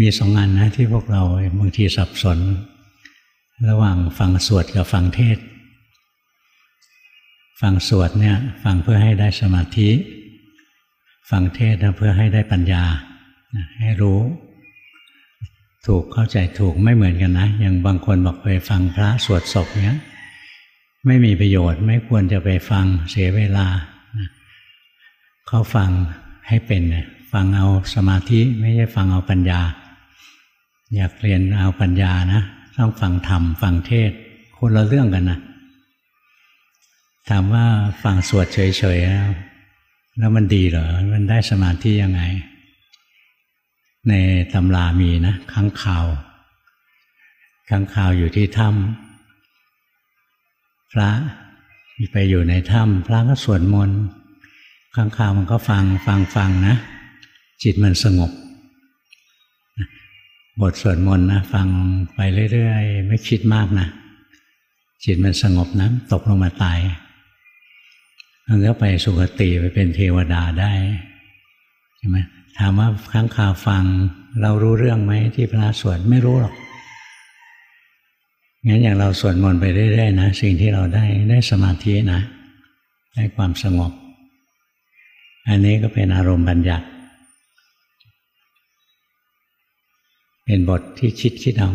มีสองงานนะที่พวกเราบางทีสับสน ระหว่างฟังสวดกับฟังเทศ ฟังสวดเนี่ยฟังเพื่อให้ได้สมาธิ ฟังเทศเพื่อให้ได้ปัญญา ให้รู้ ถูกเข้าใจถูกไม่เหมือนกันนะ อย่างบางคนบอกไปฟังพระสวดศพเนี้ยไม่มีประโยชน์ไม่ควรจะไปฟังเสียเวลาเขาฟังให้เป็นฟังเอาสมาธิไม่ใช่ฟังเอาปัญญา อยากเรียนเอาปัญญานะต้องฟังธรรมฟังเทศคนละเรื่องกันนะถามว่าฟังสวดเฉยๆแล้วมันดีเหรอ มันได้สมาธิยังไง ในตำรามีนะค้างข่าวค้างข่าวอยู่ที่ถ้ำพระไปอยู่ในถ้ำพระก็สวดมนต์ข้างข่าวมันก็ฟังฟังฟังนะ จิตมันสงบ บทสวดมนต์นะ ฟังไปเรื่อยๆ ไม่คิดมากนะ จิตมันสงบนะตกลงมาตายมันก็ไปสุคติไปเป็นเทวดาได้ใช่ไหมถามว่าครั้งข่าวฟัง เรารู้เรื่องไหมที่พระสวดไม่รู้หรอกงั้นอย่างเราสวดมนต์ไปเรื่อยๆนะสิ่งที่เราได้ได้สมาธินะ ได้ความสงบ อันนี้ก็เป็นอารมณ์บัญญัติ เป็นบทที่คิดคิดเอา